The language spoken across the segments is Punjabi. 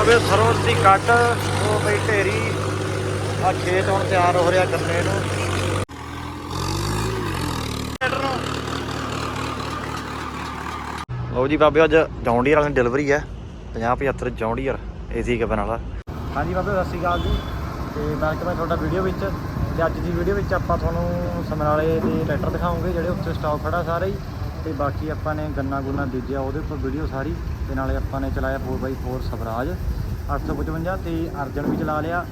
ਬਾਬੇ ਸਰੋਂ ਦੀ ਕੱਟ। ਉਹ ਬਈ ਢੇਰੀ। ਆ ਖੇਤ ਹੁਣ ਤਿਆਰ ਹੋ ਰਿਹਾ ਗੰਨੇ ਨੂੰ। ਲਓ ਜੀ ਬਾਬੇ, ਅੱਜ ਜੌਂਡੀਅਰ ਵਾਲੀ ਡਿਲੀਵਰੀ ਹੈ। 50 75 ਜੌਂਡੀਅਰ ਏਸੀ ਕਬਨ ਵਾਲਾ। ਹਾਂਜੀ ਬਾਬੇ, ਸਤਿ ਸ਼੍ਰੀ ਅਕਾਲ ਜੀ। ਤੇ ਵੈਲਕਮ ਹੈ ਤੁਹਾਡਾ ਵੀਡੀਓ ਵਿੱਚ, ਤੇ ਅੱਜ ਦੀ ਵੀਡੀਓ ਵਿੱਚ ਆਪਾਂ ਤੁਹਾਨੂੰ ਸਮਰਾਲੇ ਦੇ ਟਰੈਕਟਰ ਦਿਖਾਉਂਗੇ ਜਿਹੜੇ ਉੱਥੇ ਸਟਾਕ ਖੜਾ ਸਾਰੇ ਹੀ। ਤੇ ਬਾਕੀ ਆਪਾਂ ਨੇ ਗੰਨਾ ਗੁੰਨਾ ਬੀਜਿਆ, ਉਹਦੇ ਉੱਪਰ ਵੀਡੀਓ ਸਾਰੀ। ਤੇ ਨਾਲੇ ਆਪਾਂ ਨੇ ਚਲਾਇਆ 4x4 ਸਵਰਾਜ 855 ਤੇ ਅਰਜਨ ਵੀ ਚਲਾ ਲਿਆ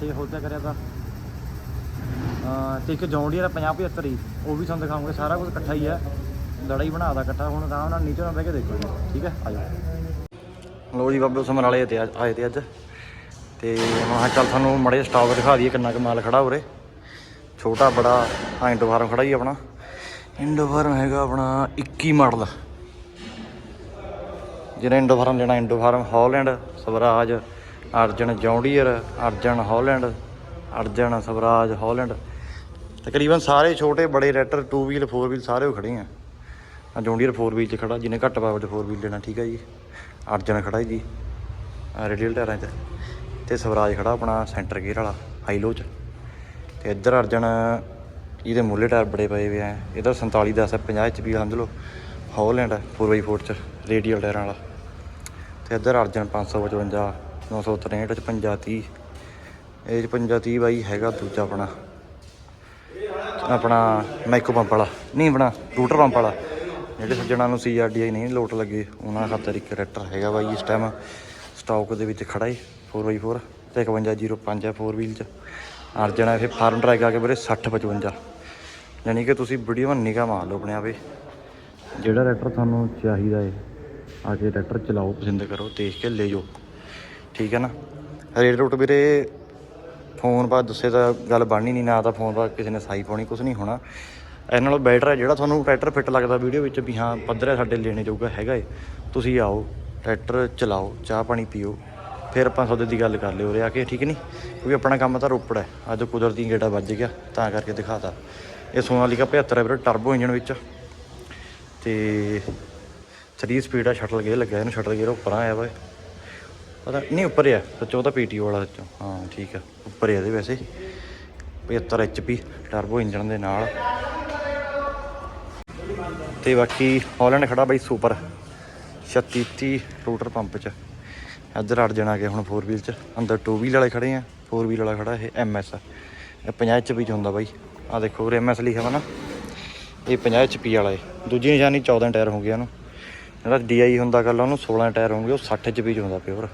ਤੇ ਹੋਰ ਕਿਆ ਕਰਿਆ ਤਾਂ? ਅਹ ਤੇ ਇੱਕ ਜੌਂਡੀਅਰ 50 75 ਹੀ, ਉਹ ਵੀ ਤੁਹਾਨੂੰ ਦਿਖਾਉਂਗੇ ਸਾਰਾ ਕੁਝ ਇਕੱਠਾ ਹੀ ਹੈ। ਲੜਾਈ ਬਣਾਦਾ ਇਕੱਠਾ, ਹੁਣ ਆਰਾਮ ਨਾਲ ਨੀਚੇ ਨਾਲ ਬਹਿ ਕੇ ਦੇਖੋ ਜੀ, ਠੀਕ ਹੈ ਆਜੋ ਲੋ ਜੀ, ਬਾਬੇ ਸਮਰਾਲੇ ਤੇ ਅੱਜ- ਆਏ ਤੇ ਅੱਜ। ਤੇ ਮੈਂ ਕਿਹਾ ਚੱਲ ਤੁਹਾਨੂੰ ਮੜੇ ਸਟਾਕ ਦਿਖਾ ਦਈਏ ਕਿੰਨਾ ਕੁ ਮਾਲ ਖੜਾ ਉਰੇ। ਛੋਟਾ, ਬੜਾ ਹਾਂ ਇੰਡੋ ਫਾਰਮ ਖੜਾ ਹੀ ਆਪਣਾ। ਇੰਡੋ ਫਾਰਮ ਹੈਗਾ ਆਪਣਾ 21 ਮਾਡਲ। ਜਿਹਨੇ ਇੰਡੋ ਫਾਰਮ ਲੈਣਾ, Indo Farm Holland, Swaraj, Arjun John Deere, Arjun Holland, Arjun Swaraj Holland. ਤਕਰੀਬਨ ਸਾਰੇ ਛੋਟੇ, ਬੜੇ ਰੈਟਰ 2 ਵੀਲ 4 ਵੀਲ ਸਾਰੇ ਉਹ ਖੜੇ ਆ ਆ ਜੌਂਡੀਅਰ 4 ਵੀਲ ਚ ਖੜਾ, ਜਿਹਨੇ ਘੱਟ ਪਾਵਰ 'ਚ 4 ਵੀਲ ਲੈਣਾ, ਠੀਕ ਹੈ ਜੀ। ਅਰਜਨ ਖੜਾ ਜੀ ਰੇਡੀਅਲ ਟਾਇਰਾਂ 'ਚ। ਤੇ ਸਵਰਾਜ ਖੜਾ ਆਪਣਾ ਸੈਂਟਰ ਗੇਅਰ ਵਾਲਾ ਹਾਈ ਲੋ 'ਚ। ਤੇ ਇੱਧਰ ਅਰਜਨ, ਇਹਦੇ ਮੁੱਲੇ ਟਾਇਰ ਬੜੇ ਪਏ ਹੋਏ ਆ। ਇਹਦਾ 47 10 ਹੈ 50 ਚ ਵੀ ਸਮਝ ਲਓ। ਹੌਲੈਂਡ 4x4 ਚ, ਰੇਡੀਅਲ ਟਾਇਰਾਂ ਵਾਲਾ। ਤੇ ਇੱਧਰ ਅਰਜਨ 555 963 ਚ 50 30 ਇਹ 'ਚ 50 30 ਬਾਈ ਹੈਗਾ ਦੂਜਾ ਆਪਣਾ। ਆਪਣਾ ਮਾਈਕੋ ਪੰਪ ਵਾਲਾ। ਨਹੀਂ, ਆਪਣਾ ਰੂਟਰ ਪੰਪ ਵਾਲਾ। ਜਿਹੜੇ ਸੱਜਣਾ ਨੂੰ ਸੀਆਰਡੀਆਈ ਨਹੀਂ ਲੋਟ ਲੱਗੇ, ਉਹਨਾਂ ਖਾਤਰ ਇੱਕ ਟਰੈਕਟਰ ਹੈਗਾ ਬਾਈ ਇਸ ਟਾਈਮ ਸਟਾਕ ਦੇ ਵਿੱਚ ਖੜਾ ਏ 4x4 ਤੇ 5105 ਹੈ 4 ਵੀਲ ਚ। ਅਰਜਨ ਹੈ ਫਿਰ ਫਾਰਮ ਟਰੈਕ ਆ ਕੇ ਵੀਰੇ 60 55 ਯਾਨੀ ਕਿ ਤੁਸੀਂ ਵੀਡੀਓ ਨਿਗਾ ਮਾਰ ਲਓ ਆਪਣੇ ਆਪੇ। ਜਿਹੜਾ ਟਰੈਕਟਰ ਤੁਹਾਨੂੰ ਚਾਹੀਦਾ ਏ ਆ ਕੇ ਟਰੈਕਟਰ ਚਲਾਓ। ਪਸੰਦ ਕਰੋ, ਦੇਖ ਕੇ ਲੈ ਜਾਓ। ਠੀਕ ਹੈ ਨਾ? ਰੇਟ ਰੂਟ ਵੀਰੇ, ਫੋਨ ਬਾਅਦ ਦੱਸੇ ਤਾਂ ਗੱਲ ਬਣਨੀ ਨਹੀਂ, ਨਾ ਤਾਂ ਫੋਨ ਬਾਅਦ ਕਿਸੇ ਨੇ ਸਾਈ ਪਾਉਣੀ ਕੁਝ ਨਹੀਂ ਹੋਣਾ। ਇਹ ਨਾਲੋਂ ਬੈਟਰ ਹੈ ਜਿਹੜਾ ਤੁਹਾਨੂੰ ਟਰੈਕਟਰ ਫਿੱਟ ਲੱਗਦਾ ਵੀਡੀਓ ਵਿੱਚ ਵੀ, ਹਾਂ, ਪੱਧਰ ਹੈ ਸਾਡੇ ਲੈਣੇ ਜੋਗਾ ਹੈਗਾ ਏ। ਤੁਸੀਂ ਆਓ, ਟਰੈਕਟਰ ਚਲਾਓ, ਚਾਹ ਪਾਣੀ ਪੀਓ, ਫਿਰ ਆਪਾਂ ਸੌਦੇ ਦੀ ਗੱਲ ਕਰ ਲਿਓ ਉਰੇ ਆ ਕੇ, ਠੀਕ ਨਹੀਂ? ਕਿਉਂਕਿ ਆਪਣਾ ਕੰਮ ਤਾਂ ਰੋਪੜ ਹੈ, ਅੱਜ ਕੁਦਰਤੀ ਗੇੜਾ ਵੱਜ ਗਿਆ, ਤਾਂ ਕਰਕੇ ਦਿਖਾਤਾ। ਇਹ ਸੋਨਾਲੀਕਾ 75 ਹੈ ਵੀਰੇ ਟਰਬੋ ਇੰਜਨ ਵਿੱਚ। ਤੇ 3 ਸਪੀਡ ਆ ਸ਼ਟਲ ਗੇਅਰ ਲੱਗਿਆ ਇਹਨੂੰ ਸ਼ਟਲ ਗੇਅਰ ਉੱਪਰ ਆਇਆ ਵਾ ਪਤਾ ਨਹੀਂ ਉੱਪਰ ਆ, ਸੱਚੋ ਤਾਂ ਪੀਟੀ ਵਾਲਾ ਸੱਚੋ। ਹਾਂ, ਠੀਕ ਆ, ਉੱਪਰ ਆ ਇਹਦੇ ਵੈਸੇ। 75 ਐਚਪੀ ਟਰਬੋ ਇੰਜਨ ਦੇ ਨਾਲ। ਤੇ ਬਾਕੀ ਹਾਲੈਂਡ ਖੜਾ ਬਾਈ ਸੁਪਰ 36 30 ਰੋਟਰ ਪੰਪ ਚ। ਇੱਧਰ ਅੜ ਜਾਣਾ ਗਿਆ ਹੁਣ 4 ਵੀਲ ਚ। ਅੰਦਰ 2 ਵੀਲ ਵਾਲੇ ਖੜੇ ਆ 4 ਵੀਲ ਵਾਲਾ ਖੜਾ ਇਹ ਐਮਐਸ ਇਹ 50 ਐਚਪੀ ਚ ਹੁੰਦਾ ਬਾਈ। ਆ ਦੇਖੋ ਉਰੇ ਐਮਐਸ ਲਿਖਿਆ ਵਾ ਨਾ। ਇਹ 50 ਐਚਪੀ ਵਾਲਾ ਏ। ਦੂਜੀ ਨਿਸ਼ਾਨੀ 14 ਟਾਇਰ ਹੋ ਗਿਆ ਇਹਨੂੰ। ਜਿਹੜਾ ਡੀਆਈ ਹੁੰਦਾ ਕੱਲ ਉਹਨੂੰ 16 ਟਾਇਰ ਹੋਣਗੇ, ਉਹ 60 'ਚ ਚ ਹੁੰਦਾ ਪਿਓਰ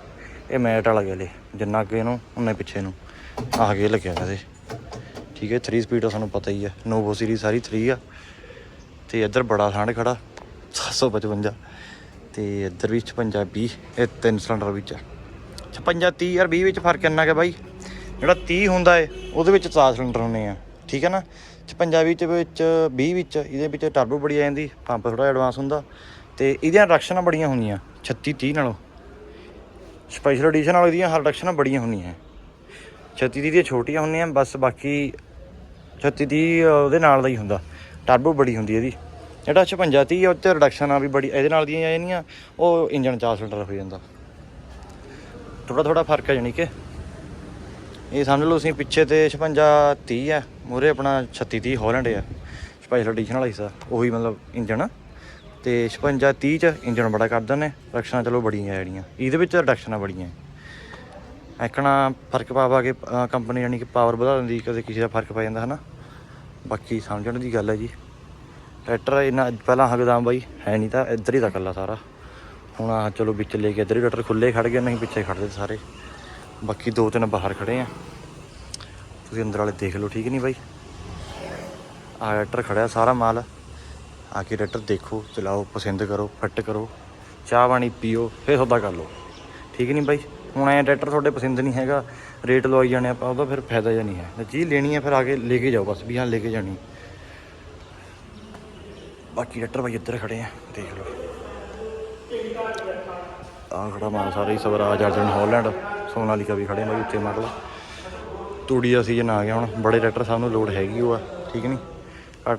ਇਹ ਮੈਟ ਵਾਲਾ ਗਿਆ ਲੈ ਜਿੰਨਾ ਅੱਗੇ ਨੂੰ ਉਨੇ ਪਿੱਛੇ ਨੂੰ। ਆਹ ਗੇ ਲੱਗਿਆ ਇਹਦੇ। ਠੀਕ ਹੈ 3 ਸਪੀਡ ਸਾਨੂੰ ਪਤਾ ਹੀ ਹੈ ਨੋਵੋ ਸੀਰੀਜ਼ ਸਾਰੀ 3 ਆ। ਤੇ ਇੱਧਰ ਬੜਾ ਸਾਂਢ ਖੜਾ 755 ਤੇ ਇੱਧਰ ਵੀ 56 20 ਇਹ ਤਿੰਨ ਸਿਲੰਡਰ ਵਿੱਚ ਆ। 56 30 ਯਾਰ 20 ਵਿੱਚ ਫ਼ਰਕ ਇੰਨਾ ਕਿ ਬਾਈ। ਜਿਹੜਾ 30 ਹੁੰਦਾ ਏ, ਉਹਦੇ ਵਿੱਚ 4 ਸਿਲੰਡਰ ਹੁੰਦੇ ਆ। ਠੀਕ ਹੈ ਨਾ? 56 ਵਿੱਚ ਵਿੱਚ 20 ਵਿੱਚ, ਇਹਦੇ ਵਿੱਚ ਟਰਬੋ ਬੜੀ ਆ ਜਾਂਦੀ ਪੰਪ ਥੋੜਾ ਐਡਵਾਂਸ ਹੁੰਦਾ। ਤੇ ਇਹਦੀਆਂ ਰਿਡਕਸ਼ਨਾਂ ਬੜੀਆਂ ਹੁੰਦੀਆਂ 36 30 ਨਾਲੋਂ। ਸਪੈਸ਼ਲ ਐਡੀਸ਼ਨ ਵਾਲੀ ਦੀਆਂ ਹਰ ਰਿਡਕਸ਼ਨਾਂ ਬੜੀਆਂ ਹੁੰਦੀਆਂ 36 30 ਦੀਆਂ ਛੋਟੀਆਂ ਹੁੰਦੀਆਂ, ਬਸ ਬਾਕੀ 36 30 ਉਹਦੇ ਨਾਲ ਦਾ ਹੀ ਹੁੰਦਾ। ਟਰਬੋ ਬੜੀ ਹੁੰਦੀ ਇਹਦੀ। ਜਿਹੜਾ 56 30 ਉਹ ਤੇ ਰਿਡਕਸ਼ਨ ਆ ਵੀ ਬੜੀ, ਇਹਦੇ ਨਾਲ ਦੀਆਂ ਆ ਉਹ ਇੰਜਨ 4 ਸਿਲੰਡਰ ਹੋ ਜਾਂਦਾ। ਥੋੜਾ ਥੋੜਾ ਫ਼ਰਕ ਹੈ ਜਾਨੀ ਕਿ। ਇਹ ਸਮਝ ਲਓ ਤੁਸੀਂ ਪਿੱਛੇ ਤੇ 56 30 ਹੈ ਮੂਰੇ ਆਪਣਾ 36 30 ਹਾਲੈਂਡ ਆ। ਸਪੈਸ਼ਲ ਐਡੀਸ਼ਨ ਵਾਲਾ ਹਿੱਸਾ, ਉਹੀ ਮਤਲਬ ਇੰਜਨ ਤੇ 56 30 ਚ ਇੰਜਨ ਬੜਾ ਕਰ ਦਿੰਦੇ ਰਕਸ਼ਨਾਂ ਚਲੋ ਬੜੀਆਂ ਜਿਹੜੀਆਂ। ਇਹਦੇ ਵਿੱਚ ਰਿਡਕਸ਼ਨਾਂ ਬੜੀਆਂ ਐਕਣਾ ਫ਼ਰਕ ਪਾਵਾ ਕੇ ਕੰਪਨੀ ਯਾਨੀ ਕਿ ਪਾਵਰ ਵਧਾ ਦਿੰਦੀ, ਕਦੇ ਕਿਸੇ ਦਾ ਫ਼ਰਕ ਪੈ ਜਾਂਦਾ, ਹਨਾ? ਬਾਕੀ ਸਮਝਣ ਦੀ ਗੱਲ ਹੈ ਜੀ। ਟਰੈਕਟਰ ਇਹਨਾਂ ਪਹਿਲਾਂ ਹਗਦਾਮ ਬਾਈ ਹੈ ਨਹੀਂ ਤਾਂ ਇੱਧਰ ਹੀ ਦਾ ਕੱਲਾ ਸਾਰਾ। ਹੁਣ ਆ ਚਲੋ ਵਿੱਚ ਲੈ ਕੇ ਇੱਧਰ ਹੀ ਟਰੈਕਟਰ ਖੁੱਲੇ ਖੜ ਗਏ ਨਹੀਂ ਪਿੱਛੇ ਖੜਦੇ ਸਾਰੇ। ਬਾਕੀ ਦੋ ਤਿੰਨ ਬਾਹਰ ਖੜੇ ਆ। ਤੁਸੀਂ ਅੰਦਰ ਵਾਲੇ ਦੇਖ ਲਓ, ਠੀਕ ਨਹੀਂ ਬਾਈ? ਆ ਟਰੈਕਟਰ ਖੜਿਆ ਸਾਰਾ ਮਾਲ। ਆ ਕੇ ਟਰੈਕਟਰ ਦੇਖੋ, ਚਲਾਓ, ਪਸੰਦ ਕਰੋ, ਫਿੱਟ ਕਰੋ, ਚਾਹ ਪਾਣੀ ਪੀਓ, ਫਿਰ ਸੌਦਾ ਕਰ ਲਓ। ਠੀਕ ਨਹੀਂ ਬਾਈ? ਹੁਣ ਐ ਟਰੈਕਟਰ ਤੁਹਾਡੇ ਪਸੰਦ ਨਹੀਂ ਹੈਗਾ, ਰੇਟ ਲਵਾਈ ਜਾਣੇ ਆਪਾਂ, ਉਹਦਾ ਫਿਰ ਫਾਇਦਾ ਜਾਂ ਨਹੀਂ ਹੈ। ਜੇ ਚੀਜ਼ ਲੈਣੀ ਹੈ, ਫਿਰ ਆ ਕੇ ਲੈ ਕੇ ਜਾਓ ਬਸ, ਵੀ ਹਾਂ, ਲੈ ਕੇ ਜਾਣੀ। ਬਾਕੀ ਟਰੈਕਟਰ ਬਾਈ ਇੱਧਰ ਖੜੇ ਆ, ਦੇਖ ਲਓ। ਆ ਖੜਾ ਮਾਲ ਸਾਰੇ ਹੀ, ਸਵਰਾਜ, ਅਰਜਨ, ਹਾਲੈਂਡ, ਸੋਨਾਲੀਕਾ ਵੀ ਖੜੇ ਆ ਬਾਈ ਉੱਤੇ ਲਓ ਤੂੜੀ ਦਾ ਸੀਜ਼ਨ ਆ ਗਿਆ ਹੁਣ, ਬੜੇ ਟਰੈਕਟਰ ਸਭ ਨੂੰ ਲੋਡ ਹੈਗੀ ਉਹ ਆ, ਠੀਕ ਨਹੀਂ?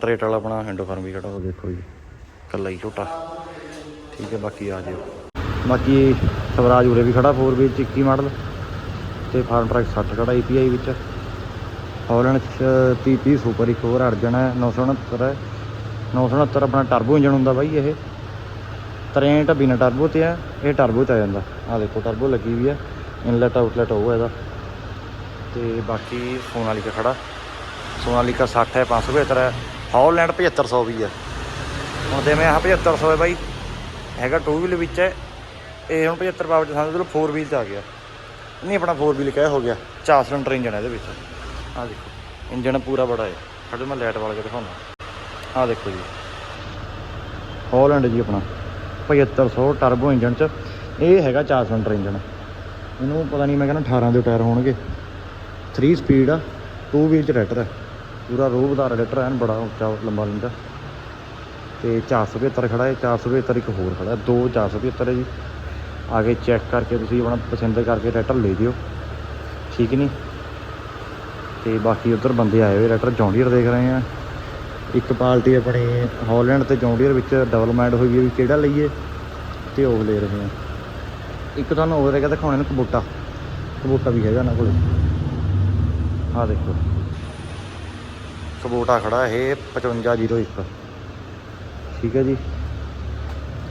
ਰੇਟ ਵਾਲਾ ਆਪਣਾ ਹੈਂਡੋ ਫਾਰਮ ਵੀ ਖੜਾ। ਉਹ ਦੇਖੋ ਜੀ। ਕੱਲਾ ਹੀ ਝੋਟਾ ਠੀਕ ਹੈ ਬਾਕੀ ਆ ਜਿਓ। ਬਾਕੀ ਸਵਰਾਜ ਉਰੇ ਵੀ ਖੜਾ 4 ਚ 21 ਮਾਡਲ ਤੇ ਫਾਰਮ ਟਰੱਕ 60 ਖੜਾ API ਵਿੱਚ। ਹੌਲੈਂਡ ਚ 30 ਸੁਪਰ ਇੱਕ ਹੋਰ ਅਰਜਨ ਹੈ 969 ਹੈ। 969 ਆਪਣਾ ਟਰਬੋ ਇੰਜਨ ਹੁੰਦਾ ਬਾਈ ਇਹ। 63 ਬਿਨਾ ਟਰਬੋ ਤੇ ਆ ਇਹ ਟਰਬੋ ਚ ਆ ਜਾਂਦਾ। ਆ ਦੇਖੋ ਟਰਬੋ ਲੱਗੀ ਵੀ ਆ ਇਨਲੈਟ ਆਊਟਲੈਟ ਉਹ ਇਹਦਾ। ਤੇ ਬਾਕੀ ਸੋਨਾਲੀਕਾ ਖੜਾ। ਸੋਨਾਲੀਕਾ 60 ਹੈ 575 ਹੈ। ਹੌਲੈਂਡ 7500 ਵੀ ਆ। ਹੁਣ ਜਿਵੇਂ ਆਹ 7500 ਹੈ ਬਾਈ। ਹੈਗਾ 2 ਵੀਲ ਵਿੱਚ ਹੈ। ਇਹ ਹੁਣ 75 ਪਾਵਰ ਚ ਸਮਝ ਲਓ 4 ਵੀਲ ਚ ਆ ਗਿਆ। ਨਹੀਂ, ਆਪਣਾ 4 ਵੀਲ ਕਹਿ ਹੋ ਗਿਆ? 4 ਸਿਲੰਡਰ ਇੰਜਨ ਹੈ ਇਹਦੇ ਵਿੱਚ। ਆਹ ਦੇਖੋ ਇੰਜਨ ਪੂਰਾ ਬੜਾ ਹੈ। ਸਾਡੇ ਮੈਂ ਲਾਈਟ ਵਾਲਾ ਕੇ ਦਿਖਾਉਣਾ। ਆਹ ਦੇਖੋ ਜੀ। ਹੌਲੈਂਡ ਜੀ ਆਪਣਾ। 7500 ਟਰਬੋ ਇੰਜਨ ਚ। ਇਹ ਹੈਗਾ 4 ਸਿਲੰਡਰ ਇੰਜਨ ਇਹਨੂੰ ਪਤਾ ਨਹੀਂ, ਮੈਂ ਕਹਿੰਦਾ 18 ਦੇ ਟਾਇਰ ਹੋਣਗੇ। 3 ਸਪੀਡ ਆ 2 ਵੀਲ ਚ ਰੈਟਰ ਹੈ ਪੂਰਾ ਰੋਹ ਰੋਹਦਾਰ ਰੈਟਰ ਐਨ ਬੜਾ ਉੱਚਾ ਲੰਬਾ ਲੈਂਦਾ ਤੇ 475 ਖੜਾ ਹੈ 475 ਇੱਕ ਹੋਰ ਖੜਾ ਹੈ, ਦੋ 475 ਹੈ ਜੀ। ਆ ਕੇ ਚੈੱਕ ਕਰਕੇ ਤੁਸੀਂ ਆਪਣਾ ਪਸੰਦ ਕਰਕੇ ਰੈਟਰ ਲੈ ਜਿਓ ਠੀਕ ਨਹੀਂ? ਤੇ ਬਾਕੀ ਉਧਰ ਬੰਦੇ ਆਏ ਹੋਏ, ਰੈਟਰ ਜੌਂਡੀਅਰ ਦੇਖ ਰਹੇ ਆ ਇੱਕ ਪਾਲਟੀ ਆਪਣੀ ਹਾਲੈਂਡ ਤੇ ਜੌਂਡੀਅਰ ਵਿੱਚ ਡਿਵੈਲਪਮੈਂਟ ਹੋਈ ਹੈ, ਵੀ ਕਿਹੜਾ ਲਈਏ, ਤੇ ਉਹ ਲੈ ਰਹੇ ਆ ਇੱਕ ਤੁਹਾਨੂੰ ਹੋਰ ਹੈਗਾ ਦਿਖਾਉਣੇ ਨੂੰ ਕਬੂਟਾ। ਕਬੂਟਾ ਵੀ ਹੈਗਾ ਨਾ ਕੋਲ। ਆਹ ਦੇਖੋ। ਕਬੂਟਾ ਖੜਾ ਇਹ 5501 ਠੀਕ ਹੈ ਜੀ।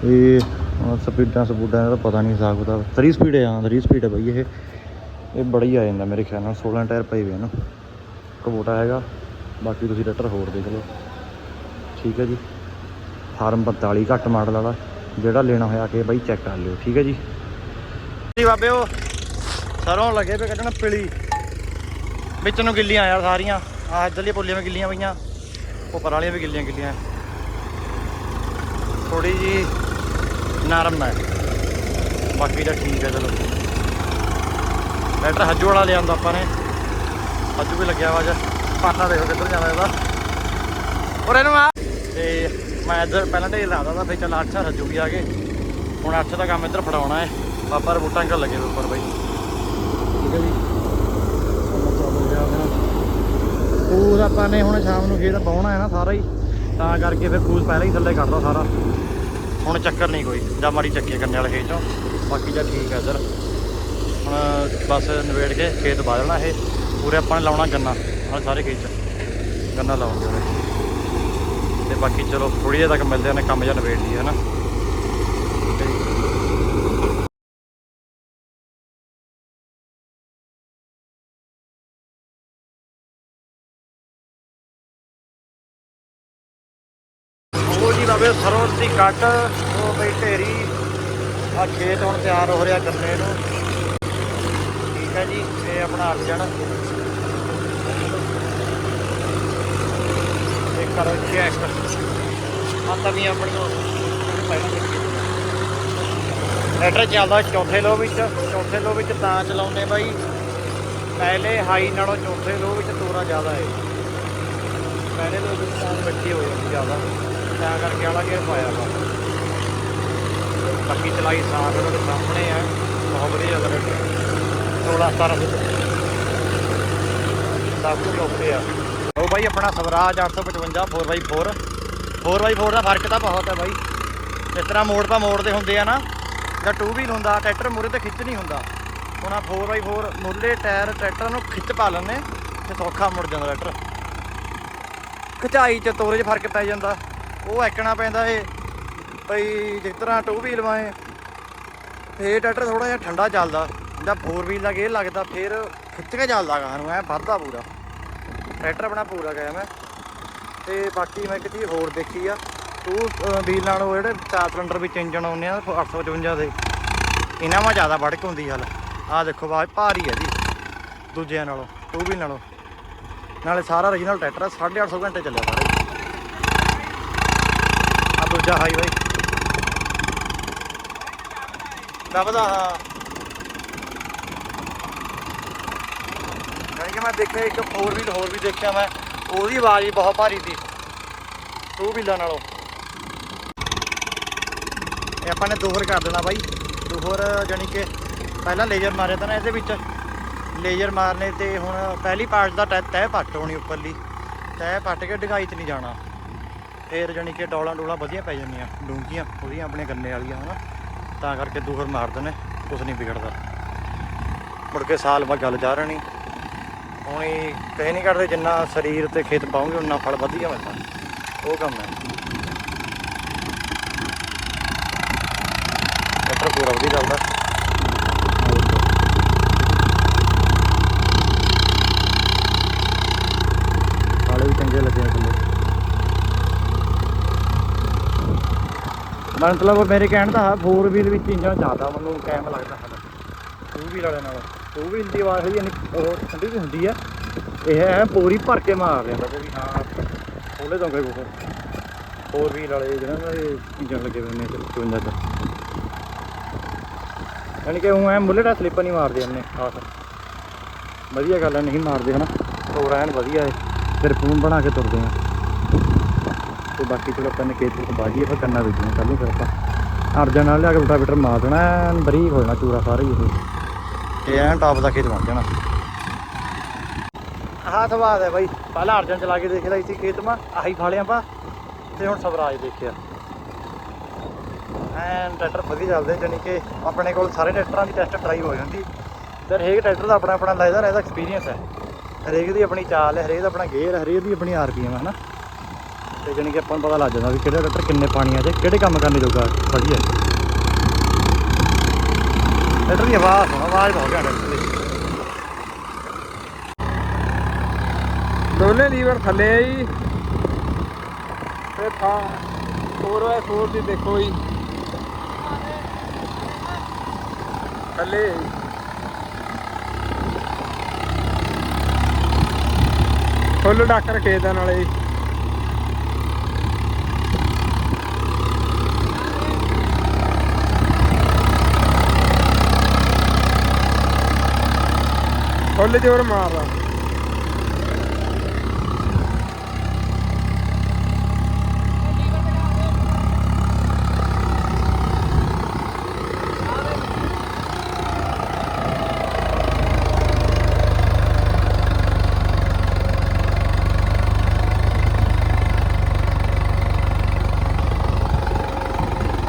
ਇਹ ਸਪੀਡਾਂ ਸਪੂਡਾਂ ਦਾ ਪਤਾ ਨਹੀਂ ਹਿਸਾਬ ਕਿਤਾਬ। 3 ਸਪੀਡ ਹੈ, ਹਾਂ 3 ਸਪੀਡ ਹੈ ਬਈ ਇਹ। ਇਹ ਬੜਾ ਹੀ ਆ ਜਾਂਦਾ ਮੇਰੇ ਖਿਆਲ ਨਾਲ 16 ਟਾਇਰ ਪਏ ਹੋਏ ਇਹਨੂੰ ਕਬੋਟਾ ਹੈਗਾ, ਬਾਕੀ ਤੁਸੀਂ ਰੈਟਰ ਹੋਰ ਦੇਖ ਲਓ। ਠੀਕ ਹੈ ਜੀ। ਫਾਰਮ 42 ਘੱਟ ਮਾਡਲ ਵਾਲਾ, ਜਿਹੜਾ ਲੈਣਾ ਹੋਇਆ ਕਿ ਬਾਈ ਚੈੱਕ ਕਰ ਲਿਓ। ਠੀਕ ਹੈ ਜੀ। ਜੀ ਉਹ ਸਰੋਂ ਲੱਗੇ ਪਏ ਕੱਢਣ, ਪਿਲੀ। ਵਿੱਚ ਨੂੰ ਗਿੱਲੀਆਂ ਯਾਰ ਸਾਰੀਆਂ। ਆਹ ਇੱਧਰਲੀਆਂ ਪੁੱਲੀਆਂ ਵੀ ਗਿੱਲੀਆਂ ਪਈਆਂ। ਉੱਪਰ ਵਾਲੀਆਂ ਵੀ ਗਿੱਲੀਆਂ ਗਿੱਲੀਆਂ। ਥੋੜੀ ਜੀ ਨਰਮ ਹੈ। ਬਾਕੀ ਤਾਂ ਠੀਕ ਹੈ ਚਲੋ। ਲੈਟਰ ਹੱਜੂ ਵਾਲਾ ਲਿਆਂਦਾ ਆਪਾਂ ਨੇ। ਹੱਜੂ ਵੀ ਲੱਗਿਆ ਵਾ ਅੱਜ। ਪਾਟਾ ਦੇਖੋ ਕਿੱਧਰ ਜਾਂਦਾ ਇਹਦਾ। ਔਰ ਇਹਨੂੰ ਆ। ਤੇ ਮੈਂ ਇੱਧਰ ਪਹਿਲਾਂ ਢੇਰ ਲਾਦਾ ਤਾਂ ਫਿਰ ਚੱਲ ਅੱਠ ਹੱਜੂ ਵੀ ਆ ਗਏ। ਹੁਣ ਅੱਠ ਦਾ ਕੰਮ ਇੱਧਰ ਫੜਾਉਣਾ ਹੈ। ਬਾਬਾ ਰਬੂਟਾ ਅੰਕਲ ਲੱਗੇ ਉੱਪਰ ਬਾਈ। ਠੀਕ ਹੈ ਜੀ ਚੱਲ ਰਿਹਾ ਆਪਣਾ ਆਪਾਂ ਨੇ ਹੁਣ ਸ਼ਾਮ ਨੂੰ ਖੇਤ ਪਾਉਣਾ ਹੈ ਨਾ ਸਾਰਾ ਹੀ, ਤਾਂ ਕਰਕੇ ਫਿਰ ਕੂਸ ਪਹਿਲਾਂ ਹੀ ਥੱਲੇ ਕੱਢਦਾ ਸਾਰਾ। ਹੁਣ ਚੱਕਰ ਨਹੀਂ ਕੋਈ, ਜਾਂ ਮਾੜੀ ਚੱਕੀ ਕੰਨੇ ਵਾਲੇ ਖੇਤ ਚੋਂ। ਬਾਕੀ ਜਾਂ ਠੀਕ ਹੈ ਇੱਧਰ। ਹੁਣ ਬਸ ਨਵੇੜ ਕੇ ਖੇਤ ਬਾਹ ਇਹ। ਪੂਰੇ ਆਪਾਂ ਨੇ ਲਾਉਣਾ ਗੰਨਾ ਨਾਲ ਸਾਰੇ ਖੇਤ 'ਚ। ਗੰਨਾ ਲਾਉਂਦੇ ਉਹਨੇ ਤੇ ਬਾਕੀ ਚਲੋ ਥੋੜੀ ਜਿਹੀ ਤੱਕ ਮਿਲਦੇ ਨੇ ਕੰਮ ਜਾਂ ਨਵੇੜ ਲਈ ਹੈ ਨਾ। ਉਹ ਜੀ ਬਾਬੇ ਸਰੋਂ ਦੀ ਕੱਟ, ਉਹ ਬਈ ਢੇਰੀ। ਆ ਖੇਤ ਹੁਣ ਤਿਆਰ ਹੋ ਰਿਹਾ ਗੰਨੇ ਨੂੰ। ਠੀਕ ਹੈ ਜੀ, ਇਹ ਆਪਣਾ ਅਰਜਨ। ਇਹ ਕਰੋ ਚੈੱਕ ਆ ਤਵੀਆਂ ਆਪਣੀਆਂ ਲੈਟਰ ਚੱਲਦਾ ਚੌਥੇ ਲੋ ਵਿੱਚ। ਚੌਥੇ ਲੋ ਵਿੱਚ ਤਾਂ ਚਲਾਉਂਦੇ ਬਾਈ। ਪਹਿਲੇ ਹਾਈ ਨਾਲੋਂ ਚੌਥੇ ਲੋ ਵਿੱਚ ਤੋਰਾ ਜ਼ਿਆਦਾ ਹੈ। ਪਹਿਲੇ ਲੋ ਵਿੱਚ ਤਾਂ ਬੱਚੇ ਹੋ ਜਾਂਦੇ ਜ਼ਿਆਦਾ। ਤਾਂ ਕਰਕੇ ਵਾਲਾ ਗੇਅਰ ਪਾਇਆ ਵਾ। ਬਾਕੀ ਚਲਾਈ ਸਾਫ਼ ਉਹਦੇ ਸਾਹਮਣੇ ਆ। ਬਹੁਤ ਵਧੀਆ ਚੱਲ 16 17 ਸਭ ਕੁਝ ਓਕੇ ਆ। ਉਹ ਬਾਈ, ਆਪਣਾ ਸਵਰਾਜ 855 4x4 4x4 ਦਾ ਫ਼ਰਕ ਤਾਂ ਬਹੁਤ ਹੈ ਬਾਈ। ਇਸ ਤਰ੍ਹਾਂ ਮੋੜ ਤਾਂ ਮੋੜਦੇ ਹੁੰਦੇ ਆ ਨਾ, ਜਾਂ ਟੂ ਵੀਲ ਹੁੰਦਾ, ਟਰੈਕਟਰ ਮੂਰੇ ਤੇ ਖਿੱਚ ਨਹੀਂ ਹੁੰਦਾ। ਹੁਣ ਆ 4x4 ਮੁੱਢਲੇ ਟਾਇਰ ਟਰੈਕਟਰ ਨੂੰ ਖਿੱਚ ਪਾ ਲੈਂਦੇ, ਤੇ ਸੌਖਾ ਮੁੜ ਜਾਂਦਾ ਟਰੈਕਟਰ। ਖਚਾਈ ਚ ਤੋਰੇ 'ਚ ਫ਼ਰਕ ਪੈ ਜਾਂਦਾ। ਉਹ ਐਕਣਾ ਪੈਂਦਾ ਏ। ਬਈ ਜਿਸ ਤਰ੍ਹਾਂ ਟੂ ਵੀਲ ਵਾਏ। ਫੇਰ ਟਰੈਕਟਰ ਥੋੜਾ ਜਿਹਾ ਠੰਡਾ ਚੱਲਦਾ। ਜਾਂ ਫੋਰ ਵੀਲ ਦਾ ਗੇਅਰ ਲੱਗਦਾ, ਫੇਰ ਖਿੱਚ ਕੇ ਚੱਲਦਾ ਗਾ ਨੂੰ ਐ ਵੱਧਦਾ ਪੂਰਾ। ਟਰੈਕਟਰ ਆਪਣਾ ਪੂਰਾ ਗਿਆ ਮੈਂ ਤੇ ਬਾਕੀ ਮੈਂ ਇੱਕ ਚੀਜ਼ ਹੋਰ ਦੇਖੀ ਆ। ਟੂ ਵੀਲ ਨਾਲ ਉਹ ਜਿਹੜੇ ਚਾਰ ਸਿਲੰਡਰ ਵਿੱਚ ਇੰਜਣ ਆਉਂਦੇ ਆ 855 ਦੇ। ਇਹਨਾਂ ਮਾ ਜ਼ਿਆਦਾ ਵੜਕ ਹੁੰਦੀ ਹਲ। ਆਹ ਦੇਖੋ ਬਾਅਦ ਭਾਰੀ ਹੈ ਜੀ। ਦੂਜਿਆਂ ਨਾਲੋਂ ਟੂ ਵੀਲ ਨਾਲੋਂ। ਨਾਲੇ ਸਾਰਾ ਓਰੀਜਨਲ ਟਰੈਕਟਰ ਆ 850 ਘੰਟੇ ਚੱਲਿਆ ਦੂਜਾ ਹਾਈ ਦਬਦਾ ਹਾਂ। ਯਾਨੀ ਕਿ ਮੈਂ ਦੇਖਿਆ, ਇੱਕ ਫੋਰ ਵੀਲ ਹੋਰ ਵੀ ਦੇਖਿਆ ਮੈਂ। ਉਹਦੀ ਆਵਾਜ਼ ਵੀ ਬਹੁਤ ਭਾਰੀ ਸੀ। ਟੂ ਵੀਲਾਂ ਨਾਲੋਂ। ਇਹ ਆਪਾਂ ਨੇ ਦੋਹਰ ਕਰ ਦੇਣਾ ਬਾਈ। ਦੋਹਰ ਜਾਨੀ ਕਿ ਪਹਿਲਾਂ ਲੇਜ਼ਰ ਮਾਰਿਆ ਤਾਂ ਨਾ ਇਹਦੇ ਵਿੱਚ। ਲੇਜ਼ਰ ਮਾਰਨੇ ਤੇ ਹੁਣ ਪਹਿਲੀ ਪਾਰਟ ਦਾ ਤੈ- ਤਹਿ ਪੱਟ ਹੋਣੀ ਉੱਪਰਲੀ। ਤਹਿ ਪੱਟ ਕੇ ਡਗਾਈ 'ਚ ਨਹੀਂ ਜਾਣਾ। ਫੇਰ ਜਾਨੀ ਕਿ ਡੋਲਾਂ ਡੋਲਾਂ ਵਧੀਆ ਪੈ ਜਾਂਦੀਆਂ, ਡੂੰਘੀਆਂ, ਉਹਦੀਆਂ ਆਪਣੇ ਗੰਨੇ ਵਾਲੀਆਂ, ਹਨਾ? ਤਾਂ ਕਰਕੇ ਦੋਹਰ ਮਾਰਦੇ ਨੇ ਕੁਝ ਨਹੀਂ ਵਿਗੜਦਾ। ਮੁੜ ਕੇ ਸਾਲ ਬਾਅਦ ਗੱਲ ਜਾ ਰਹਿਣੀ। ਹੁਣ ਇਹ ਕਹੇ ਨਹੀਂ ਕਰਦੇ ਜਿੰਨਾ ਸਰੀਰ ਤੇ ਖੇਤ ਪਾਉਂਗੇ, ਉਨਾ ਫਲ ਵਧੀਆ ਮਿਲਦਾ। ਉਹ ਕੰਮ ਹੈ। ਮਟਰ ਪੂਰਾ ਵਧੀਆ ਚੱਲਦਾ ਹਾਲੇ ਵੀ ਚੰਗੇ ਲੱਗੇ ਆ ਥੱਲੇ ਮਤਲਬ ਮੇਰੇ ਕਹਿਣ ਦਾ 4 ਵੀਲ ਵਿੱਚ ਇੰਜਨ ਜ਼ਿਆਦਾ ਮੈਨੂੰ ਟਾਈਮ ਲੱਗਦਾ ਸਾਡਾ। 2 ਵੀਲ ਵਾਲੇ ਨਾਲ। ਟੂ ਵੀਲ ਦੀ ਆਵਾਜ਼ ਵੀ ਇੰਨੀ ਉਹ ਠੰਡੀ ਵੀ ਹੁੰਦੀ ਹੈ ਇਹ ਹੈ ਪੂਰੀ ਭਰ ਕੇ ਮਾਰ ਲੈਂਦਾ ਕਿ ਵੀ ਹਾਂ ਖੋਲੇ ਦੋਗੇ ਕੋ 4 ਵੀਲ ਵਾਲੇ ਜਿਹੜਾ ਨਾ ਇਹ ਇੰਜਨ ਲੱਗੇ ਹੋਏ ਨੇ 54 ਚ ਯਾਨੀ ਕਿ ਉਹ ਐ ਮੁੱਲੜਾ ਸਲਿੱਪ ਨਹੀਂ ਮਾਰਦੇ ਇਹਨੇ ਖਾਸ ਵਧੀਆ ਗੱਲ ਹੈ ਨਹੀਂ ਮਾਰਦੇ ਹਨਾ। ਹੋਰ ਐਨ ਵਧੀਆ ਹੈ ਫਿਰ ਫੋਨ ਬਣਾ ਕੇ ਤੁਰਦੇ ਆ। ਤੇ ਬਾਕੀ ਚਲੋ ਆਪਾਂ ਨੇ ਖੇਤ ਵਿੱਚ ਬਾਜੀ ਫਿਰ ਕੰਨਾ ਵੇਚਣਾ ਕੱਲ ਨੂੰ ਫਿਰ ਆਪਾਂ ਅਰਜਨ ਨਾਲ ਲਿਆ ਕੇ ਰੋਟਾਵੇਟਰ ਮਾਰ ਦੇਣਾ, ਐਨ ਬਰੀਕ ਹੋ ਜਾਣਾ ਚੂਰਾ ਸਾਰਾ ਹੀ ਇਹ। ਇਹ ਐਨ ਟਾਪ ਦਾ ਖੇਤ ਬਣ ਜਾਣਾ। ਆਹ ਸਵਾਦ ਹੈ ਬਾਈ, ਪਹਿਲਾਂ ਅਰਜਨ ਚਲਾ ਕੇ ਦੇਖ ਲਈ ਸੀ ਖੇਤ ਮਾ, ਆਹੀ ਫਾਲਿਆਂ ਪਾ ਤੇ ਹੁਣ ਸਵਰਾਜ ਦੇਖਿਆ। ਐਨ ਟਰੈਕਟਰ ਵਧੀਆ ਚੱਲਦੇ, ਜਾਣੀ ਕਿ ਆਪਣੇ ਕੋਲ ਸਾਰੇ ਟਰੈਕਟਰਾਂ ਦੀ ਟੈਸਟ ਟਰਾਈ ਹੋ ਜਾਂਦੀ। ਤੇ ਹਰੇਕ ਟਰੈਕਟਰ ਦਾ ਆਪਣਾ ਆਪਣਾ ਲੈਦਾ ਰਹਿਦਾ ਐਕਸਪੀਰੀਅੰਸ ਹੈ। ਹਰੇਕ ਦੀ ਆਪਣੀ ਚਾਲ ਹੈ, ਹਰੇਕ ਦਾ ਆਪਣਾ ਗੇਅਰ ਹਰੇਕ ਦੀ ਆਪਣੀ ਆਰਪੀਐਮ ਹੈ ਹਨਾ ਤੇ ਜਾਣੀ ਕਿ ਆਪਾਂ ਨੂੰ ਪਤਾ ਲੱਗ ਜਾਂਦਾ ਵੀ ਕਿਹੜਾ ਟਰੈਕਟਰ ਕਿੰਨੇ ਪਾਣੀਆਂ 'ਚ ਕਿਹੜੇ ਕੰਮ ਕਰਨੇ ਜੋਗਾ ਵਧੀਆ ਟਰੈਕਟਰ ਦੀ ਆਵਾਜ਼ ਆਵਾਜ਼ ਬਹੁਤ ਘੈਂਟ ਹੈ ਦੋਨੇ ਲੀਵਰ ਥੱਲੇ ਆ ਜੀ। ਤੇ ਥਾਂ 4x4 ਦੀ ਦੇਖੋ ਜੀ। ਥੱਲੇ ਫੁੱਲ ਡਾਕਰ ਖੇਤਾਂ ਨਾਲੇ ਜੀ। ਫੁੱਲ ਜ਼ੋਰ ਮਾਰਦਾ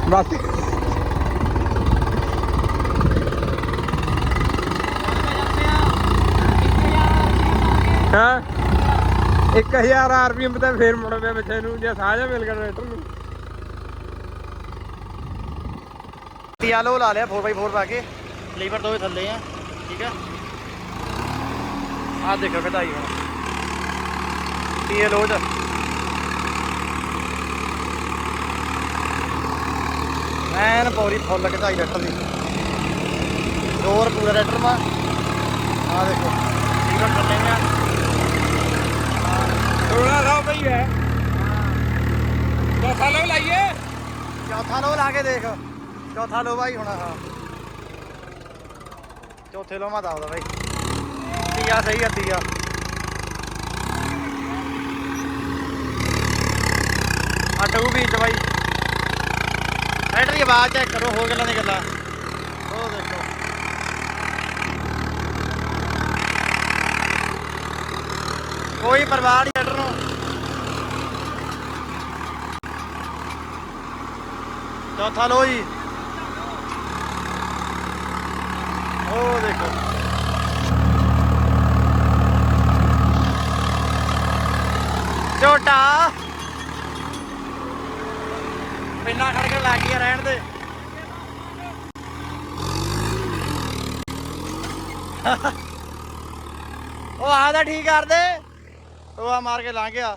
ਬਸ ਹਾਂ। 1000 ਆਰਪੀਐਮ ਤੇ ਫੇਰ ਮੁੜ ਪਿਆ ਬੱਚੇ ਨੂੰ ਜੇ ਸਾਜਾ ਮਿਲ ਗਿਆ ਟਰੈਕਟਰ ਨੂੰ। ਤੀਆ ਲੋ ਲਿਆ 4x4 ਪਾ ਕੇ। ਲੀਵਰ ਦੋਵੇਂ ਥੱਲੇ ਆ ਠੀਕ ਆ? ਆ ਦੇਖੋ ਕਢਾਈ ਹੁਣ। ਤੀਏ ਲੋ ਚ ਐਨ ਪੌੜੀ ਫੁੱਲ ਕਢਾਈ ਰੱਖ ਲਈ ਜ਼ੋਰ ਪੂਰਾ ਰੈਟਰ ਮਾ ਆ ਦੇਖੋ ਲੀਵਰ ਥੱਲੇ ਆ ਥੋੜਾ ਸਾ ਪਈ ਹੈ ਚੌਥਾ ਲੋ ਲਾਈਏ ਚੌਥਾ ਲੋ ਲਾ ਕੇ ਦੇਖ ਚੌਥਾ ਲੋ ਬਾਈ ਹੁਣ ਹਾਂ ਚੌਥੇ ਲੋ ਮਾ ਦੱਸਦਾ ਬਾਈ ਤੀਆ ਸਹੀ ਆ ਤੀਆ ਆ ਟੂ ਵੀ ਚ ਬਾਈ ਟਰੈਕਟਰ ਦੀ ਆਵਾਜ਼ ਚੈੱਕ ਕਰੋ ਹੋਰ ਗੱਲਾਂ ਦੀ ਗੱਲਾਂ ਉਹ ਦੇਖੋ ਕੋਈ ਪਰਵਾਹ ਨਹੀਂ ਟਰੈਕਟਰ ਨੂੰ ਚੌਥਾ ਲੋ ਜੀ ਉਹ ਦੇਖੋ। ਝੋਟਾ। ਪਿੰਨਾ ਖੜ ਕੇ ਲੱਗ ਗਿਆ ਰਹਿਣ ਦੇ। ਉਹ ਆਦਾ ਠੀਕ ਕਰ ਦੇ ਉਹ ਆ ਮਾਰ ਕੇ ਲੰਘ ਗਿਆ।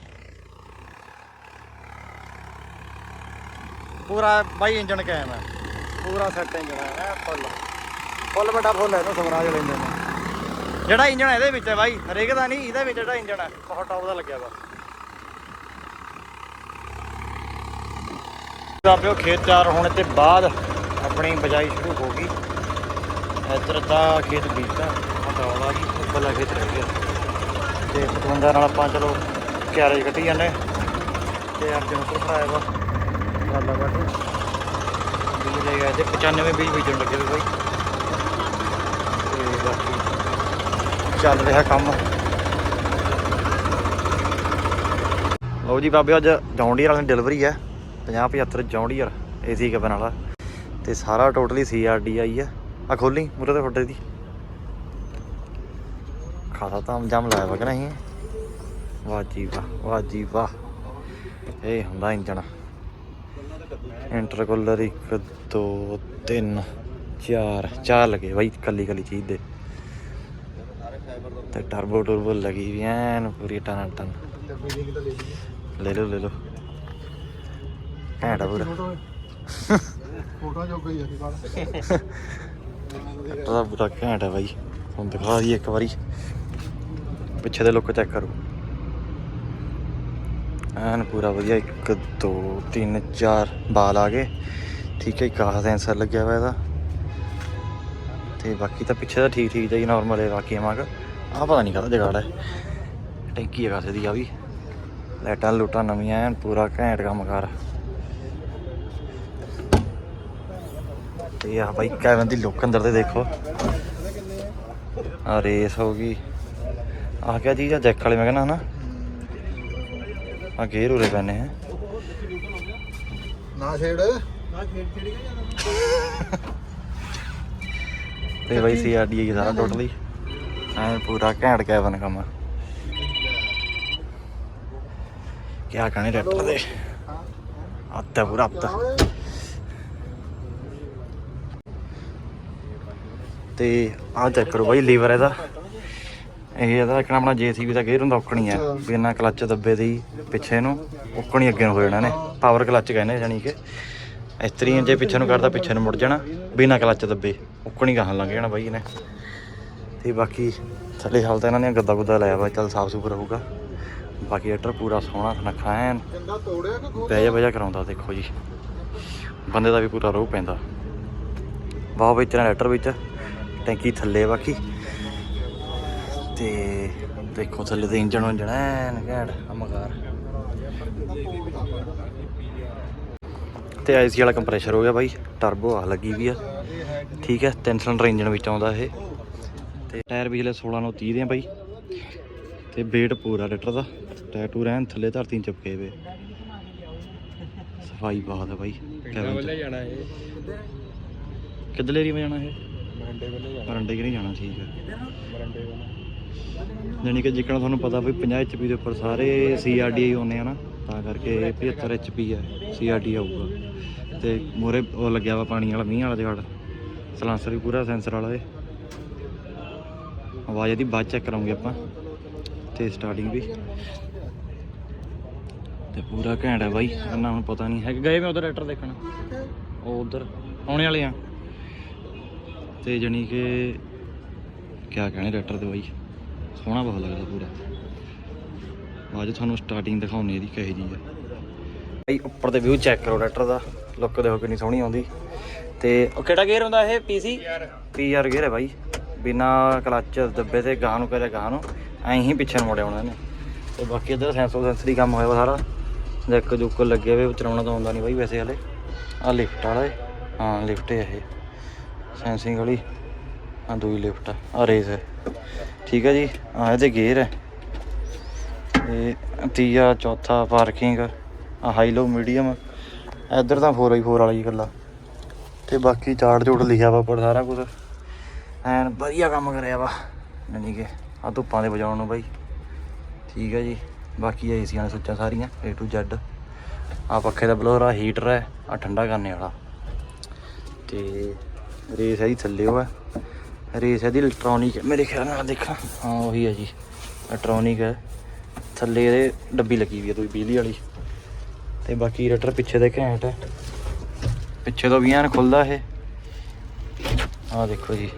ਪੂਰਾ ਬਾਈ ਇੰਜਨ ਕਾਇਮ ਹੈ। ਪੂਰਾ ਸੈੱਟ ਇੰਜਨ ਹੈ ਫੁੱਲ ਫੁੱਲ ਵੱਡਾ ਫੁੱਲ ਹੈ ਇਹਨੂੰ ਸਮਰਾਜ ਲੈਂਦੇ ਨੇ ਜਿਹੜਾ ਇੰਜਨ ਇਹਦੇ ਵਿੱਚ ਹੈ ਬਾਈ, ਹਰੇਕ ਦਾ ਨਹੀਂ, ਇਹਦੇ ਵਿੱਚ ਜਿਹੜਾ ਇੰਜਨ ਹੈ, ਬਹੁਤ ਟੌਪ ਦਾ ਲੱਗਿਆ ਵਾ। ਆਪਿਓ ਖੇਤ ਤਿਆਰ ਹੋਣ ਤੇ ਬਾਅਦ ਆਪਣੀ ਬਜਾਈ ਸ਼ੁਰੂ ਹੋ ਗਈ। ਇੱਧਰ ਦਾ ਖੇਤ ਬੀਜਦਾ ਹਟਾਉਣ ਜੀ ਗਈ ਉੱਪਰਲਾ ਖੇਤ ਰਹਿ ਗਿਆ। ਤੇ ਪਤਵੰਦਾ ਨਾਲ ਆਪਾਂ ਚਲੋ ਕਿਆਰੇ ਕੱਢੀ ਜਾਂਦੇ। ਤੇ ਅਰਜਨ ਉੱਪਰ ਭਰਾਇਆ ਵਾ। ਲਾਲਾ ਬਾਟੂ ਬੀਜ ਲੈ ਗਿਆ ਤੇ 95 ਬੀਜ ਬੀਜਣ ਲੱਗੇ ਬਾਈ। ਤੇ ਬਾਕੀ ਚੱਲ ਰਿਹਾ ਕੰਮ। ਲਓ ਜੀ ਬਾਬੇ, ਅੱਜ ਜੌਂਡੀਅਰ ਵਾਲੀ ਡਿਲੀਵਰੀ ਹੈ। 50 75 ਜੌਂਡੀਅਰ ਏਸੀ ਕਬਨ ਵਾਲਾ। ਤੇ ਸਾਰਾ ਟੋਟਲੀ ਸੀਆਰਡੀ ਆਈ ਹੈ। ਆ ਖੋਲੀ ਮੁਰੇ ਤੇ ਫੋਟੇ ਦੀ। ਖਾਦਾ ਤਾਂ ਜਮ ਲਾਇਆ ਵਾ ਕਿ ਨਹੀਂ? ਵਾਹ ਜੀ ਵਾਹ ਵਾਹ ਜੀ ਵਾਹ। ਇਹ ਹੁੰਦਾ ਇੰਜਣ। ਇੰਟਰਕੂਲਰ 1 2 3 4 ਚਾਰ ਲੱਗੇ ਬਾਈ ਕੱਲੀ ਕੱਲੀ ਚੀਜ਼ ਦੇ। ਤੇ ਟਰਬੋ ਟਰਬੋ ਲੱਗੀ ਵੀ ਐਨ ਪੂਰੀ ਟਨ ਟਨ। ਲੈ ਲਓ ਲੈ ਲਓ। ਘੈਂਟ ਪੂਰਾ। ਫੋਟੋ ਜੋ ਗਈ ਹੈ ਟਰੈਕਟਰ ਦਾ ਪੂਰਾ ਘੈਂਟ ਹੈ ਬਾਈ। ਤੁਹਾਨੂੰ ਦਿਖਾ ਦਈਏ ਇੱਕ ਵਾਰੀ। ਪਿੱਛੇ ਦੇ ਲੁੱਕ ਚੈੱਕ ਕਰੋ। ਐਨ ਪੂਰਾ ਵਧੀਆ 1 2 3 4 ਬਾਲ ਆ ਗਏ। ਠੀਕ ਹੈ, ਇੱਕ ਆਹ ਸੈਂਸਰ ਲੱਗਿਆ ਹੋਇਆ ਇਹਦਾ। ਤੇ ਬਾਕੀ ਤਾਂ ਪਿੱਛੇ ਦਾ ਠੀਕ ਠੀਕ ਜਾਈ ਨਾਰਮਲ ਹੈ, ਬਾਕੀ ਮਾਗ ਆਹ ਪਤਾ ਨਹੀਂ ਕਾਹਦਾ ਜਗਾੜ ਹੈ। ਟੈਂਕੀ ਹੈ ਕਾਸੇ ਦੀ ਆ ਵੀ। ਲਾਈਟਾਂ ਲੂਟਾਂ ਨਵੀਆਂ ਐਨ, ਪੂਰਾ ਘੈਂਟ ਕੰਮ ਕਰ ਤੇ ਆ ਬਾਈ ਕੈਵਨ ਦੀ ਲੁੱਕ ਅੰਦਰ ਤੇ ਦੇਖੋ। ਆ ਰੇਸ ਹੋ ਗਈ। ਆਹ ਕਿਆ ਜੀ ਆ? ਜੈਕ ਵਾਲੇ ਮੈਂ ਕਹਿੰਦਾ ਹਨਾ। ਆ ਗੇਰ ਉਰੇ ਪੈਨੇ ਹੈ ਨਾ ਛੇੜ। ਨਾ ਛੇੜ ਛੇੜੀ ਤੇ ਬਾਈ ਸੀਆਰਡੀ ਸਾਰਾ ਟੋਟਲੀ। ਐ ਪੂਰਾ ਘੈਂਟ ਕੈਵਨ ਕੰਮ ਕਿਆ ਕਹਣੇ ਟਰੈਕਟਰ ਦੇ। ਆਤਾ ਪੂਰਾ ਆਤਾ। ਤੇ ਆਹ ਚੈੱਕ ਕਰੋ ਬਾਈ ਲੀਵਰ ਇਹਦਾ। ਇਹ ਇਹਦਾ ਇੱਕ ਨਾ ਆਪਣਾ ਜੀਸੀਬੀ ਦਾ ਗੇਅਰ ਹੁੰਦਾ ਔਕਣੀ ਆ ਵੀ ਇਹਨਾਂ ਕਲੱਚ ਦੱਬੇ ਦੀ ਪਿੱਛੇ ਨੂੰ ਔਕਣੀ ਅੱਗੇ ਨੂੰ ਹੋ ਜਾਣਾ ਨੇ ਪਾਵਰ ਕਲੱਚ ਕਹਿੰਦੇ ਜਾਨੀ ਕਿ। ਇਸ ਤਰੀਕੇ ਜੇ ਪਿੱਛੇ ਨੂੰ ਕਰਦਾ ਪਿੱਛੇ ਨੂੰ ਮੁੜ ਜਾਣਾ ਬਿਨਾਂ ਕਲੱਚ ਦੱਬੇ। ਔਕਣੀ ਗਾਹਾਂ ਲੰਘ ਜਾਣਾ ਬਾਈ ਇਹਨੇ। ਤੇ ਬਾਕੀ ਥੱਲੇ ਹਾਲ ਤਾਂ ਇਹਨਾਂ ਨੇ ਗੱਦਾ ਗੁੱਦਾ ਲਾਇਆ ਵਾ ਚੱਲ ਸਾਫ਼ ਸੁਥਰਾ ਰਹੂਗਾ। ਬਾਕੀ ਐਟਰ ਪੂਰਾ ਸੋਹਣਾ ਸੁਨੱਖਾ ਐਨ। ਬਹਿ ਬਹਿ ਕਰਾਉਂਦਾ ਦੇਖੋ ਜੀ। ਬੰਦੇ ਦਾ ਵੀ ਪੂਰਾ ਰੋਹ ਪੈਂਦਾ। ਵਾਹ ਵਿੱਚ ਲੈਟਰ ਵਿੱਚ ਟੈਂਕੀ ਥੱਲੇ ਬਾਕੀ। ਤੇ ਦੇਖੋ ਥੱਲੇ ਤੇ ਇੰਜਣ ਉਂਜਣ ਐਨ ਘੈਂਟ ਕੰਮਕਾਰ ਤੇ ਆਈਸੀ ਵਾਲਾ ਕੰਪਰੈਸ਼ਰ ਹੋ ਗਿਆ ਬਾਈ ਟਰਬੋ ਆ ਲੱਗੀ ਵੀ ਆ। ਠੀਕ ਹੈ ਤਿੰਨ ਸਿਲੰਡਰ ਇੰਜਣ ਵਿੱਚ ਆਉਂਦਾ ਇਹ। ਤੇ ਟਾਇਰ ਪਿਛਲੇ 16 ਨੂੰ 30 ਦੇ ਆ ਬਾਈ। ਤੇ weight ਪੂਰਾ ਲੀਟਰ ਦਾ ਟਾਇਰ ਟੂਰ ਐਨ ਥੱਲੇ ਧਰਤੀ ਚਿਪਕੇ ਵੇ ਸਫ਼ਾਈ ਬਹੁਤ ਹੈ ਬਾਈ ਕੈਬਨ ਚ। ਜਾਣਾ ਇਹ। ਕਿੱਧਰਲੇ ਏਰੀਆ ਜਾਣਾ ਇਹ? ਮਰੰਡੇ ਵੱਲੇ ਜਾਣਾ। ਮਰੰਡੇ ਕਿ ਨਹੀਂ ਜਾਣਾ ਠੀਕ ਹੈ ਮਰੰਡੇ ਵੱਲੇ। ਜਾਣੀ ਕਿ ਜਿੱਕਣਾ ਤੁਹਾਨੂੰ ਪਤਾ ਵੀ 50 HP ਦੇ ਉੱਪਰ ਸਾਰੇ CRDI ਆਉਂਦੇ ਆ ਨਾ, ਤਾਂ ਕਰਕੇ 75 HP ਹੈ CRD ਆਊਗਾ। ਤੇ ਮੋਰੇ ਉਹ ਲੱਗਿਆ ਵਾ ਪਾਣੀ ਵਾਲਾ, ਮੀਂਹ ਵਾਲਾ ਜਗੜ। ਸਲਾਂਸਰ ਵੀ ਪੂਰਾ ਸੈਂਸਰ ਵਾਲਾ ਏ। ਆਵਾਜ਼ ਇਹਦੀ ਬਾਅਦ ਚੈੱਕ ਕਰਾਂਗੇ ਆਪਾਂ, ਤੇ ਸਟਾਰਟਿੰਗ ਵੀ। ਤੇ ਪੂਰਾ ਘੈਂਟ ਹੈ ਬਾਈ ਇਹਨਾਂ ਹੁਣ ਪਤਾ ਨਹੀਂ ਹੈ ਕਿ ਗਏ ਮੈਂ ਉਧਰ ਟਰੈਕਟਰ ਦੇਖਣ। ਉਹ ਉਧਰ, ਆਉਣੇ ਵਾਲੇ ਆ। ਤੇ ਜਣੀ ਕਿ ਕਿਆ ਕਹਿਣੇ ਟਰੈਕਟਰ ਦੇ ਬਾਈ? ਸੋਹਣਾ ਬਹੁਤ ਲੱਗਦਾ ਪੂਰਾ। ਅੱਜ ਤੁਹਾਨੂੰ ਸਟਾਰਟਿੰਗ ਦਿਖਾਉਣੀ ਇਹਦੀ ਕਹੇ ਜੀ ਹੈ ਭਾਈ ਉੱਪਰ ਤੇ ਵਿਊ ਚੈੱਕ ਕਰੋ ਟਰੈਕਟਰ ਦਾ। ਲੁੱਕ ਦੇਖੋ ਕਿੰਨੀ ਸੋਹਣੀ ਆਉਂਦੀ। ਤੇ ਉਹ ਕਿਹੜਾ ਗੇਅਰ ਹੁੰਦਾ ਇਹ? ਪੀਸੀ ਪੀਆਰ ਗੇਅਰ ਹੈ ਭਾਈ ਬਿਨਾ ਕਲੱਚ ਦੱਬੇ ਤੇ ਗਾਹ ਨੂੰ ਕਰਿਆ ਗਾਹ ਨੂੰ, ਐਂ ਹੀ ਪਿੱਛੇ ਨੂੰ ਮੋੜਿਆ ਉਹਨਾਂ ਨੇ ਤੇ ਬਾਕੀ ਇਧਰ ਸੈਂਸਰ ਸੈਂਸਰੀ ਕੰਮ ਹੋਇਆ ਵਾ ਸਾਰਾ। ਜੈਕ ਜੁੱਕ ਲੱਗੇ ਹੋਏ ਚਲਾਉਣਾ ਤਾਂ ਆਉਂਦਾ ਨਹੀਂ ਬਾਈ ਵੈਸੇ ਹਲੇ। ਆ ਲਿਫਟ ਵਾਲਾ ਹਾਂ ਲਿਫਟ ਹੈ ਇਹ। ਸੈਂਸਿੰਗ ਵਾਲੀ। ਆ ਦੂਈ ਲਿਫਟ ਆ ਰੇਸ ਹੈ। ਠੀਕ ਹੈ ਜੀ ਆ ਇਹਦੇ ਗੇਅਰ ਹੈ। ਇਹ ਤੀਆ, ਚੌਥਾ ਪਾਰਕਿੰਗ ਆ ਹਾਈ ਲੋ ਮੀਡੀਅਮ ਇੱਧਰ ਤਾਂ 4x4 ਵਾਲਾ ਹੀ ਇਕੱਲਾ ਤੇ ਬਾਕੀ ਚਾਰਟ ਚੂਟ ਲਿਖਿਆ ਵਾ ਉੱਪਰ ਸਾਰਾ ਕੁਝ ਐਨ ਵਧੀਆ ਕੰਮ ਕਰਿਆ ਵਾ। ਯਾਨੀ ਕਿ ਆ ਧੁੱਪਾਂ ਦੇ ਵਜਾਉਣ ਨੂੰ ਬਾਈ। ਠੀਕ ਹੈ ਜੀ, ਬਾਕੀ ਏਸੀਆਂ ਦੀਆਂ ਸੁੱਚਾਂ ਸਾਰੀਆਂ, A to Z ਆ ਪੱਖੇ ਦਾ ਬਲੋਰ ਆ ਹੀਟਰ ਹੈ ਆ ਠੰਡਾ ਕਰਨੇ ਵਾਲਾ। ਤੇ ਰੇਸ ਹੈ ਜੀ, ਥੱਲੇ ਉਹ ਹੈ। ਰੇਸ ਇਹਦੀ ਇਲੈਕਟ੍ਰੋਨਿਕ ਹੈ। ਮੇਰੇ ਖਿਆਲ ਨਾਲ ਦੇਖਾਂ। ਹਾਂ, ਉਹੀ ਹੈ ਜੀ। ਇਲੈਕਟ੍ਰੋਨਿਕ ਹੈ। ਥੱਲੇ ਇਹਦੇ ਡੱਬੀ ਲੱਗੀ ਵੀ ਹੈ, ਦੂਈ ਬਿਜਲੀ ਵਾਲੀ। ਤੇ ਬਾਕੀ ਰਟਰ ਪਿੱਛੇ ਦੇ ਘੈਂਟ ਹੈ। ਪਿੱਛੇ ਤੋਂ ਵੀ ਐਨ ਖੁੱਲਦਾ ਇਹ। ਆਹ ਦੇਖੋ ਜੀ।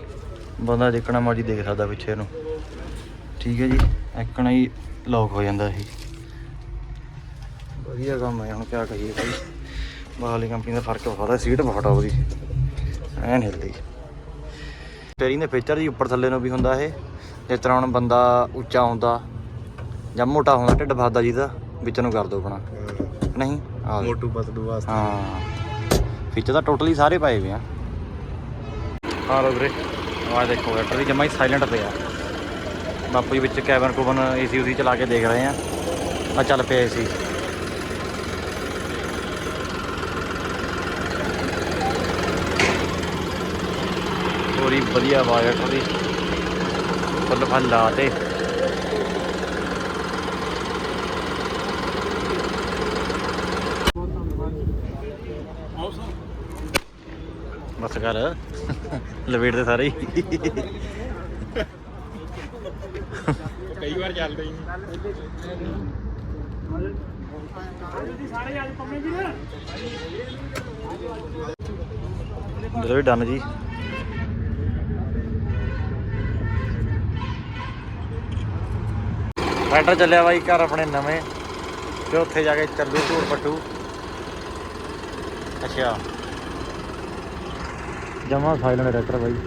ਬੰਦਾ ਦੇਖਣਾ ਮਰਜ਼ੀ ਦੇਖ ਸਕਦਾ ਪਿੱਛੇ ਨੂੰ। ਠੀਕ ਹੈ ਜੀ। ਐਕਣਾ ਹੀ ਲੌਕ ਹੋ ਜਾਂਦਾ ਇਹ। ਵਧੀਆ ਕੰਮ ਹੈ, ਹੁਣ ਕਿਆ ਕਹੀਏ ਭਾਈ। ਬਾਹਲੀ ਕੰਪਨੀ ਦਾ ਫ਼ਰਕ ਬਹੁਤ ਹੈ ਸੀਟ ਬਹੁਤ ਆ ਉਹਦੀ। ਐਨ ਹਿਲਦੀ ਸਟੇਰਿੰਗ ਦੇ ਫੀਚਰ ਜੀ ਉੱਪਰ ਥੱਲੇ ਨੂੰ ਵੀ ਹੁੰਦਾ ਇਹ ਜਿਸ ਤਰ੍ਹਾਂ ਹੁਣ ਬੰਦਾ ਉੱਚਾ ਹੁੰਦਾ ਜਾਂ ਮੋਟਾ ਹੁੰਦਾ ਢਿੱਡ ਫਸਦਾ ਜਿਹਦਾ ਵਿੱਚ ਨੂੰ ਕਰ ਦੋ ਆਪਣਾ। ਨਹੀਂ ਆ ਮੋਟੂ ਬਤਲੂ ਵਾਸਤੇ। ਹਾਂ। ਫੀਚਰ ਤਾਂ ਟੋਟਲੀ ਸਾਰੇ ਪਾਏ ਹੋਏ ਆ। ਆ ਲੋ ਵੀਰੇ ਆਹ ਦੇਖੋ ਐਕਟਰ ਵੀ ਜਮਾ ਹੀ ਸਾਇਲੈਂਟ ਪਿਆ। ਬਾਪੂ ਜੀ ਵਿੱਚ ਕੈਬਨ ਕੁਬਨ ਏਸੀ ਉਸੀ ਚਲਾ ਕੇ ਦੇਖ ਰਹੇ ਆ। ਆ ਚੱਲ ਪਿਆ ਏਸੀ ਪੂਰੀ ਵਧੀਆ ਆਵਾਜ਼ ਆ ਉਹਦੀ। ਫੁੱਲ ਫਲ ਲਾ ਤੇ। ਬਸ ਕਰ। ਲਵੇਟ ਦੇ ਸਾਰੇ ਕਈ ਵਾਰ ਚੱਲਦੇ ਹੀ। ਸਾਰੇ ਅੱਜ ਪੰਮੇ ਜੀ ਨਾ ਵੀ ਡਨ ਜੀ। ਟਰੈਕਟਰ ਚੱਲਿਆ ਬਾਈ ਘਰ ਆਪਣੇ ਨਵੇਂ ਤੇ ਉੱਥੇ ਜਾ ਕੇ ਚੱਲੂ ਧੂੜ ਪੱਟੂ। ਅੱਛਾ। ਜਮਾ ਸਾਇਲੈਂਟ ਟਰੈਕਟਰ ਬਾਈ।